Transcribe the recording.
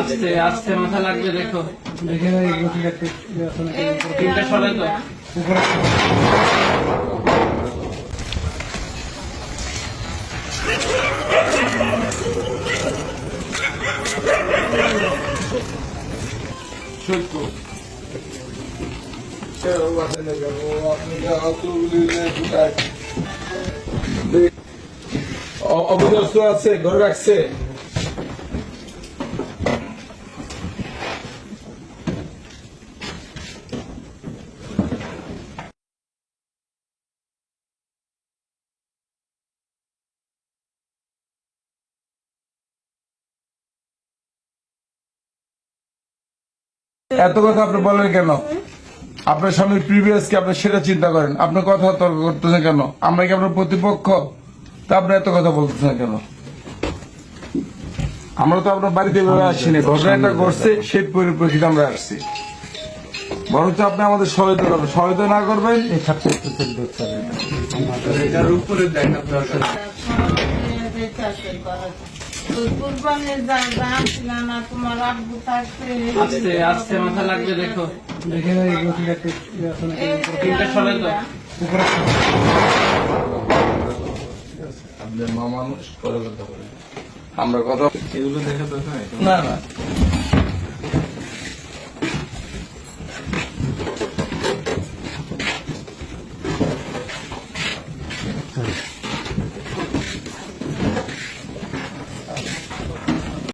আস্তে আস্তে মাথা লাগবে দেখো। দেখে অবদস্ত আছে ঘরে রাখছে। এত কথা আপনি বলেন কেন? আপনার স্বামীর প্রিভিয়াস কি আপনি সেটা চিন্তা করেন। আপনি কথা তর্ক করতেছেন কেন? আমরা কি আপনার প্রতিপক্ষ? তা আপনি এত কথা বলতেছেন কেন? আমরা তো আপনার বাড়িতে এভাবে আসিনি। ঘটনাটা ঘটছে সেই পরিপ্রেক্ষিতে আমরা আসছি। বরঞ্চ আপনি আমাদের সহায়তা করবেন। সহায়তা না করবেন। এটার উপরে আস্তে আস্তে মাথা লাগবে দেখো। দেখে মানুষ আমরা কথা এগুলো দেখে তো না না। Thank